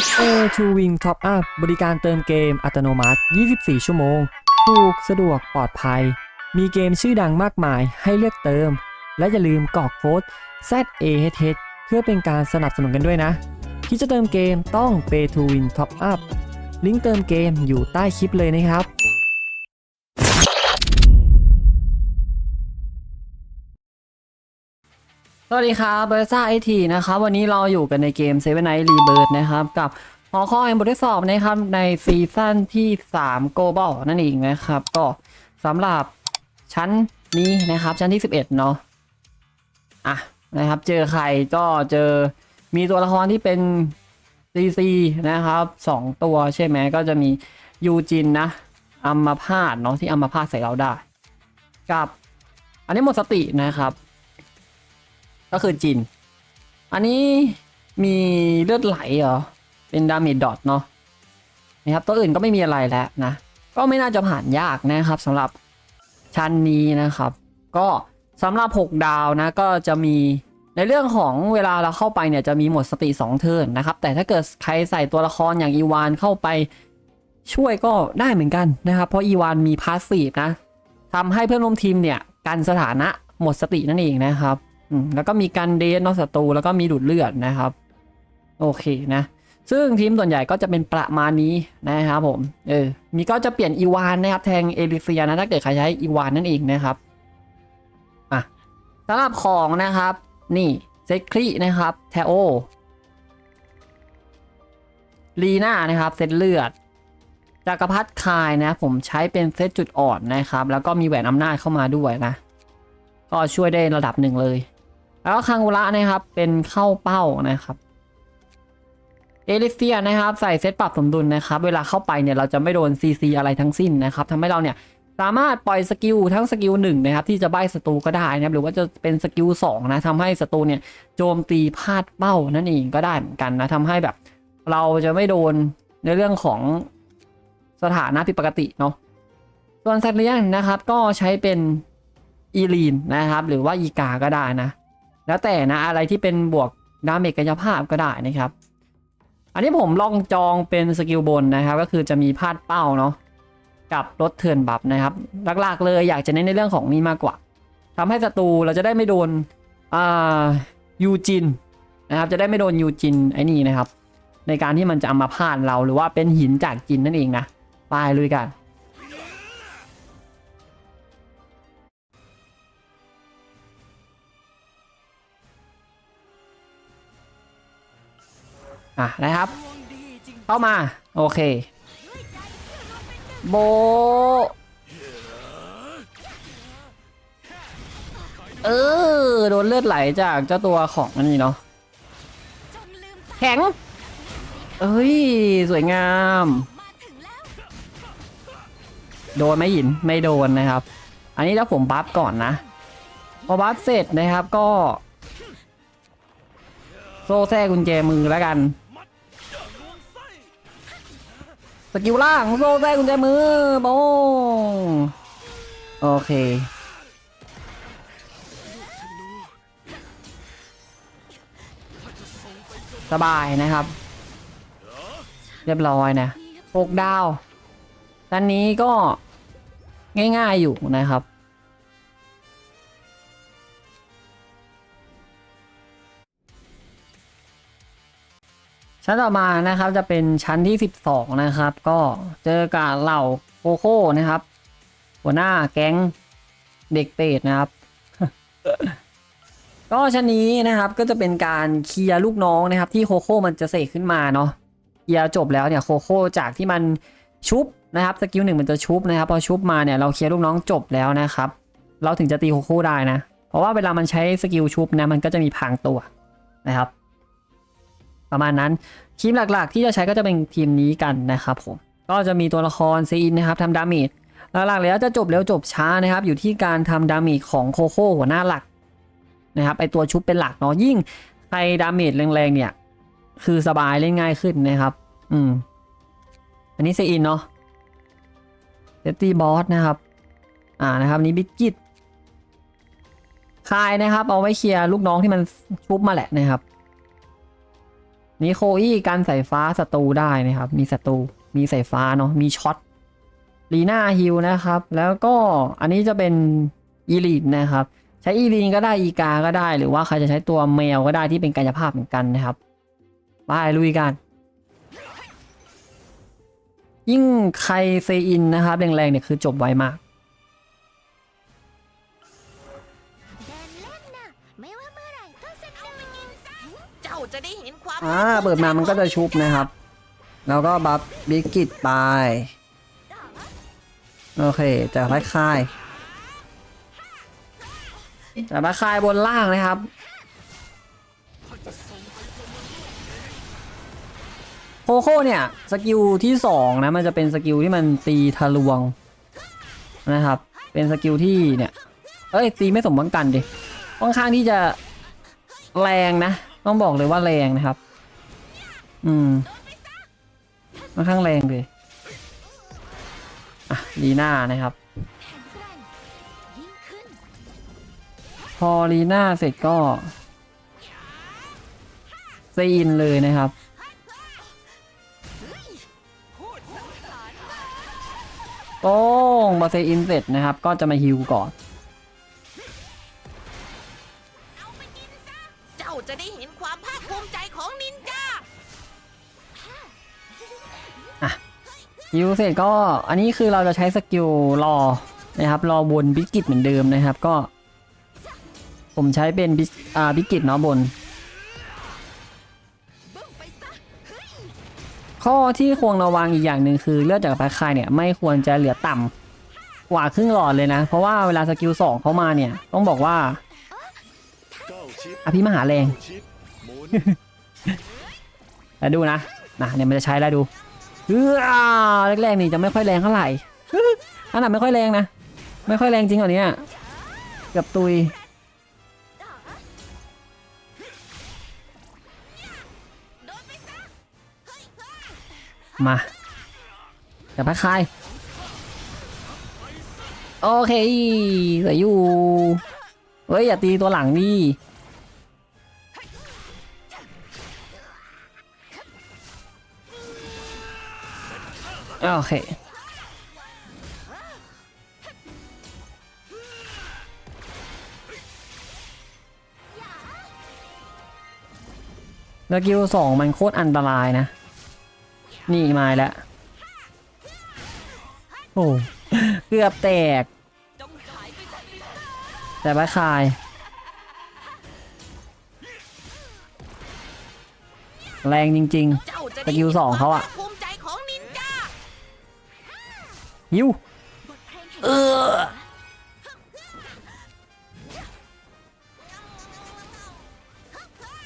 A2 Wing Top Up บริการเติมเกมอัตโนมัติ 24 ชั่วโมง ถูก สะดวก ปลอดภัย มีเกมชื่อดังมากมายให้เลือกเติม และอย่าลืมกรอกโค้ด ZAHH เพื่อเป็นการสนับสนุนกันด้วยนะ ที่จะเติมเกมต้อง Pay to Win Top Up ลิงก์เติมเกมอยู่ใต้คลิปเลยนะครับ สวัสดีครับเบอร์ซ่าไอทีนะครับ วันนี้เราอยู่กันในเกม Seven Night Rebirth นะครับ กับหอข้อแห่งบททดสอบนะครับ ในซีซั่นที่ 3 Global นั่นเองนะครับ ก็สำหรับชั้นนี้นะครับ ชั้นที่ 11 เนาะอะนะครับ เจอใครก็เจอมีตัวละครที่เป็น CC นะครับ 2 ตัวใช่ไหมก็จะมียูจินนะอัมมาพาดเนาะที่อัมมาพาดใส่เราได้ กับ อันนี้หมดสตินะครับ ก็คือจิน อันนี้มีเลือดไหลเหรอ เป็นดาเมจดอทเนาะนะครับตัวอื่นก็ไม่มีอะไรแล้วนะ ก็ไม่น่าจะผ่านยากนะครับสำหรับชั้นนี้นะครับ ก็สำหรับ 6 ดาวนะก็จะมีในเรื่องของเวลาเราเข้าไปเนี่ยจะมีหมดสติ 2 เทิร์นนะครับ แต่ถ้าเกิดใครใส่ตัวละครอย่างอีวานเข้าไปช่วยก็ได้เหมือนกันนะครับ เพราะอีวานมีพาสซีฟนะทำให้เพื่อนร่วมทีมเนี่ยกันสถานะหมดสตินั่นเองนะครับ แล้วก็มีการเดนนอกศัตรูแล้วก็มีดูดเลือดนะครับ โอเคนะ ซึ่งทีมส่วนใหญ่ก็จะเป็นประมาณนี้นะครับผม เออ มีก็จะเปลี่ยนอีวานนะครับ แทงเอลิเซียนะถ้าเกิดใครใช้อีวานนั่นเองนะครับ อะสำหรับของนะครับ นี่เซครีนะครับแทโอลีน่านะครับเซตเลือดจักรพรรดิคายนะ ผมใช้เป็นเซตจุดอ่อนนะครับ แล้วก็มีแหวนอำนาจเข้ามาด้วยนะ ก็ช่วยได้ระดับหนึ่งเลย แล้วคังอุระนะครับ เป็นเข้าเป้านะครับเอลิเซียนะครับใส่เซตปรับสมดุลนะครับ เวลาเข้าไปเนี่ยเราจะไม่โดน CC อะไรทั้งสิ้นนะครับทำให้เราเนี่ยสามารถปล่อยสกิลทั้งสกิลหนึ่งนะครับที่จะใบศัตรูก็ได้นะครับหรือว่าจะเป็นสกิลสองนะทำให้ศัตรูเนี่ยโจมตีพลาดเป้านั่นเองก็ได้เหมือนกันนะทำให้แบบเราจะไม่โดนในเรื่องของสถานะผิดปกติเนาะส่วนสัตว์เลี้ยงนะครับก็ใช้เป็นอีลีนนะครับ หรือว่าอีกาก็ได้นะ แล้วแต่นะอะไรที่เป็นบวกดาเมจกายภาพก็ได้นะครับ อันนี้ผมลองจองเป็นสกิลบนนะครับ ก็คือจะมีพาดเป้าเนาะกับลดเทิร์นบัฟนะครับหลักๆเลยอยากจะเน้นในเรื่องของนี้มากกว่าทำให้ศัตรูเราจะได้ไม่โดนอ่ายูจินนะครับจะได้ไม่โดนยูจินไอ้นี่นะครับ ในการที่มันจะเอามาพาดเราหรือว่าเป็นหินจากจินนั่นเองนะไปลุยกัน อะนะครับ เข้ามา โอเค โบ เออ โดนเลือดไหลจากเจ้าตัวของอันนี้เนาะแข็ง เอ้ย สวยงาม โดนไหมหยินไม่โดนนะครับ อันนี้แล้วผมบัฟก่อนนะพอบัฟเสร็จนะครับก็ โซ่แท้กุญแจมือแล้วกัน สกิลล่างโซ่แท้กุญแจมือโบงโอเคสบายนะครับ เรียบร้อยนะหกดาวด้านนี้ก็ง่ายๆอยู่นะครับ ชั้นต่อมานะครับจะเป็นชั้นที่ 12 นะครับ ก็เจอกับเหล่าโคโค่นะครับ หัวหน้าแก๊งเด็กเปรตนะครับ ก็ชั้นนี้นะครับก็จะเป็นการเคลียร์ลูกน้องนะครับ ที่โคโค่มันจะเสกขึ้นมาเนาะเคลียร์จบแล้วเนี่ยโคโค่จากที่มันชุบนะครับสกิลหนึ่งมันจะชุบนะครับ พอชุบมาเนี่ยเราเคลียร์ลูกน้องจบแล้วนะครับ เราถึงจะตีโคโค่ได้นะ เพราะว่าเวลามันใช้สกิลชุบนะมันก็จะมีพรางตัวนะครับประมาณนั้น ทีมหลักๆ ที่จะใช้ก็จะเป็นทีมนี้กันนะครับผม ก็จะมีตัวละครซีอินนะครับทำดาเมจหลักๆแล้วจะจบเร็วจบช้านะครับ อยู่ที่การทำดาเมจของโคโค่หัวหน้าหลักนะครับไอตัวชุบเป็นหลักเนาะยิ่งใครดาเมจแรงๆเนี่ยคือสบายเล่นง่ายขึ้นนะครับ อืม อันนี้ซีอินเนาะเซฟตี้บอสนะครับ อ่านะครับนนี้บิกกิตคายนะครับ เอาไว้เคลียร์ลูกน้องที่มันชุบมาแหละนะครับ นี่โคอี้กันสายฟ้าศัตรูได้นะครับ มีศัตรูมีสายฟ้าเนาะมีช็อตลีน่าฮิลนะครับ แล้วก็อันนี้จะเป็นอีลีดนะครับ ใช้อีลีนก็ได้อีกาก็ได้ หรือว่าใครจะใช้ตัวแมวก็ได้ที่เป็นกายภาพเหมือนกันนะครับไปลุยกันยิ่งใครเซอินนะครับแรงๆเนี่ยคือจบไวมาก เจ้าจะได้เห็น อ่าเปิดมามันก็จะชุบนะครับ แล้วก็บัฟบิกกิตไปโอเคจากคล้ายๆจากคล้ายบนล่างนะครับโคโค่เนี่ยสกิลที่สองนะมันจะเป็นสกิลที่มันตีทะลวงนะครับ เป็นสกิลที่เนี่ยเอ้ยตีไม่สมบังกันดิค่อนข้างที่จะแรงนะ ต้องบอกเลยว่าแรงนะครับ อืมค่อนข้างแรงเลยอะลีน่านะครับ พอลีน่าเสร็จก็ซีนเลยนะครับโป้งบอเซอินเสร็จนะครับ ก็จะมาฮิวก่อน เจ้าจะได้เห็นความภาคภูมิใจของนินจา ฮิวเสร็จก็อันนี้คือเราจะใช้สกิลรอนะครับรอบนบิกกิตเหมือนเดิมนะครับก็ ผมใช้เป็นบิอ่าบิกกิตเนาะบน ข้อที่ควรระวังอีกอย่างหนึ่งคือเลือดจากปลาคายเนี่ยไม่ควรจะเหลือต่ำกว่าครึ่งหลอดเลยนะ เพราะว่าเวลาสกิลสองเข้ามาเนี่ย ต้องบอกว่าเก้าชิดอภิมหาแรงเก้าชิดหมุนแล้วดูนะนะเนี่ยมันจะใช้แล้วดู เออแรกๆนี่จะไม่ค่อยแรงเท่าไหร่อันนั้นไม่ค่อยแรงนะ ไม่ค่อยแรงจริงเหรอเนี่ยกับตุย มาจะพักคาย โอเคเหลืออยู่ เฮ้ย อย่าตีตัวหลังดิ โอเคสกิลสองมันโคตรอันตรายนะ นี่มาแล้วโอ้เกือบแตก แต่บ้าคาย แรงจริงเจ้าจะสกิลสองเขาอะ ยิวบทเพลงแห่งเออ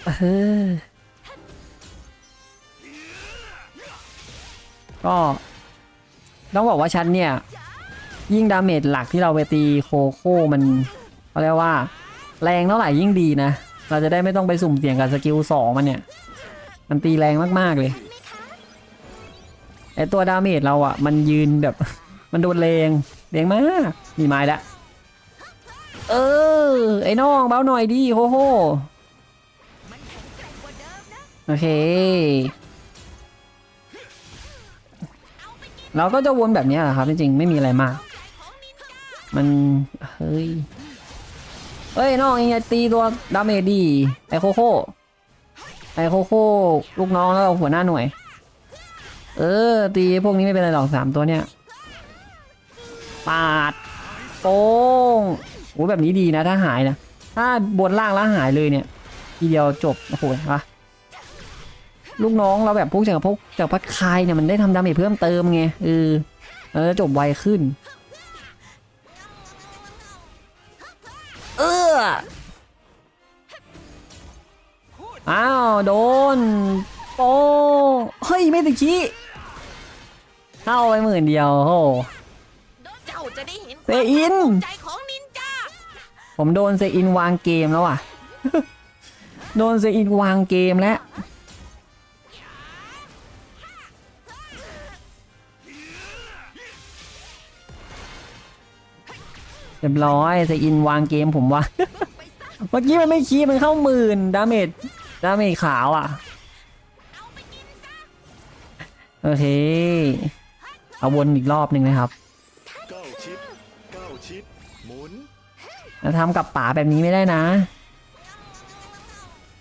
เออก็ต้องบอกว่าฉันเนี่ย ยิ่งดาเมจหลักที่เราไปตีโคโค่มันเขาเรียกว่า แรงเท่าไหร่ยิ่งดีนะ เราจะได้ไม่ต้องไปสุ่มเสี่ยงกับสกิลสองมันเนี่ย มันตีแรงมาก ๆ เลยไอตัวดาเมจเราอะมันยืนแบบ มันโดนแรงแรงมาก มีไม้ละ เออ ไอ้น้องเบาหน่อยดิโฮโฮโอเค เราก็จะวนแบบนี้แหละครับ จริงๆ ไม่มีอะไรมาก มัน เฮ้ย เฮ้ยน้องเองตีตัวดาเมจดี ไอโคโค่ ไอโคโค่ ลูกน้องแล้วหัวหน้าหน่วย เออ ตีพวกนี้ไม่เป็นไรหรอกสามตัวเนี่ย ปาดโป้งโอ้แบบนี้ดีนะถ้าหายนะ ถ้าบนล่างแล้วหายเลยเนี่ยทีเดียวจบโอ้โหเห็นปะลูกน้องเราแบบพวกจากพวกจากพัดคายเนี่ยมันได้ทำดาเมจเพิ่มเติมไงเออแล้วจะจบไวขึ้น เอออ้าว โดน โป้เฮ้ย ไม่ติดขี้เข้าไปหมื่นเดียวโอ้ เห็นเซอินภูมิใจของนินจาผมโดนเซอินวางเกมแล้วอะ โดนเซอินวางเกมแล้ว เรียบร้อยเซอินวางเกมผมว่าเมื่อกี้มันไม่คีย์มันเข้าหมื่นดาเมจ ดาเมจขาวอะ โอเค เอาวนอีกรอบหนึ่งนะครับ แล้วทำกับป๋าแบบนี้ไม่ได้นะ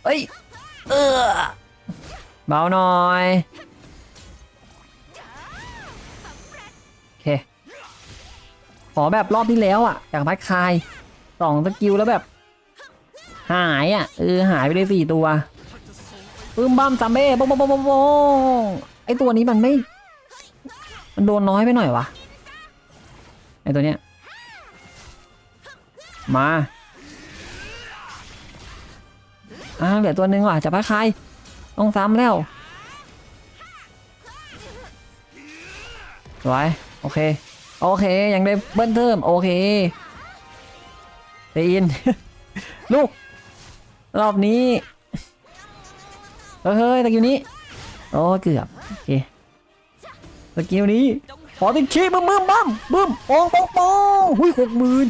เอ้ย เออเบาหน่อย โอเค ขอแบบรอบที่แล้วอะ จากพัดคายสองสกิลแล้วแบบ หายอะเออหายไปเลยสี่ตัวปึ้มบัมซัมเบ้บ้งบ้งบ้งบ้งบ้งไอตัวนี้มันไม่ มันโดนน้อยไปหน่อยวะไอตัวเนี้ย มาอ่าเหลือตัวหนึ่งว่ะจะพัดคายต้องซ้ำแล้วสวยโอเค โอเค ยังได้เบิ้ลเทิมโอเคตีนลูก รอบนี้ เฮ้ยตะกี้นี้ โอ้เกือบ โอเคตะกี้นี้ ขอติดขี้บึ้มบึ้มบั้มบึ้มโป่งโป่งโป่งหุ้ยหกหมื่น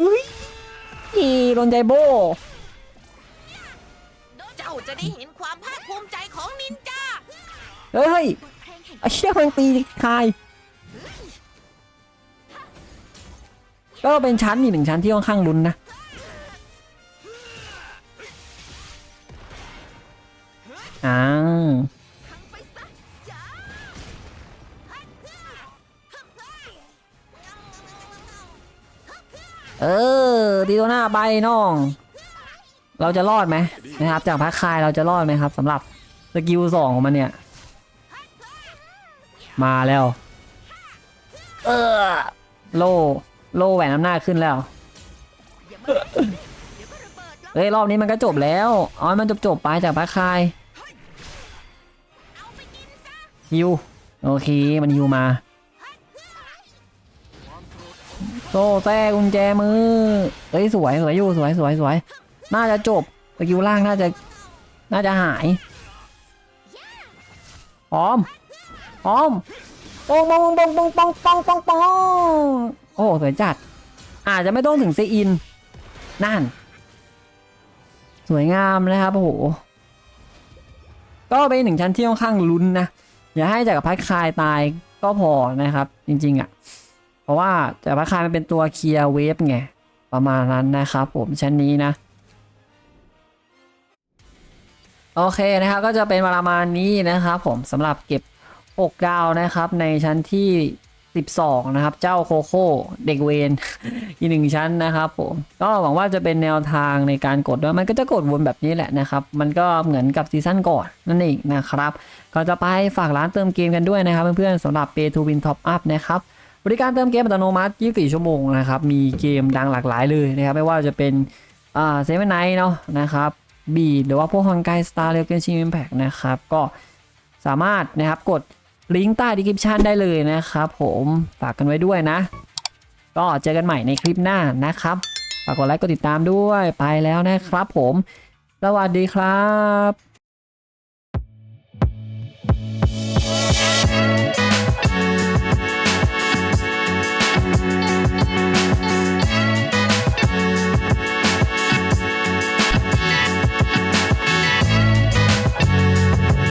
อุ้ยอีโดนใจโบ เจ้าจะได้เห็นความภาคภูมิใจของนินจาเฮ้ยไอ้เชี่ยมันตีคาย ก็เป็นชั้นอีกหนึ่งชั้นที่ค่อนข้างลุ้นนะ อ้าว เออดีตัวหน้าใบน้อง เราจะรอดไหมนะครับ จากพักคายเราจะรอดไหมครับสำหรับสกิลสองของมันเนี่ย มาแล้ว เออโลโลแหวนน้ำหน้าขึ้นแล้วเฮ้ยรอบนี้มันก็จบแล้วอ๋อมันจบจบไปจากพักคายฮิวโอเคมันฮิวมา โซ่แท้กุญแจมือเฮ้ยสวยสวยอยู่สวยสวยสวยน่าจะจบสกิลล่างน่าจะน่าจะหายพร้อมพร้อมปองปองปองปองปองปองปองปองโอ้สวยจัด อาจจะไม่ต้องถึงเซอิน นั่น สวยงามนะครับโอ้โหก็เป็นหนึ่งชั้นที่ค่อนข้างลุ้นนะ อย่าให้จักรพรรดิคายตายก็พอนะครับ จริง ๆอะ่ะ เพราะว่าจักรพรรดิคายมันเป็นตัวเคลียร์เวฟไง ประมาณนั้นนะครับผมชั้นนี้นะ โอเคนะครับก็จะเป็นประมาณนี้นะครับผมสำหรับเก็บ 6 ดาวนะครับ ในชั้นที่ 12 นะครับ เจ้าโคโค่เด็กเวนอีกหนึ่งชั้นนะครับผมก็หวังว่าจะเป็นแนวทางในการกดด้วยมันก็จะกดวนแบบนี้แหละนะครับ มันก็เหมือนกับซีซั่นก่อนนั่นเองนะครับ ก็จะไปฝากร้านเติมเกมกันด้วยนะครับ เพื่อนๆสำหรับ Pay to Win Top Up นะครับ บริการเติมเกมอัตโนมัติ 24 ชั่วโมงนะครับ มีเกมดังหลากหลายเลยนะครับ ไม่ว่าจะเป็นอ่าเซเว่นไนท์เนาะนะครับบีหรือว่าพวกฮอนไกสตาร์เรลเกนชิมแพ t นะครับ ก็สามารถนะครับกดลิงก์ใต้ดีคริปชันได้เลยนะครับ ผมฝากกันไว้ด้วยนะ ก็เจอกันใหม่ในคลิปหน้านะครับฝากกดไลค์กดติดตามด้วยไปแล้วนะครับผม สวัสดีครับ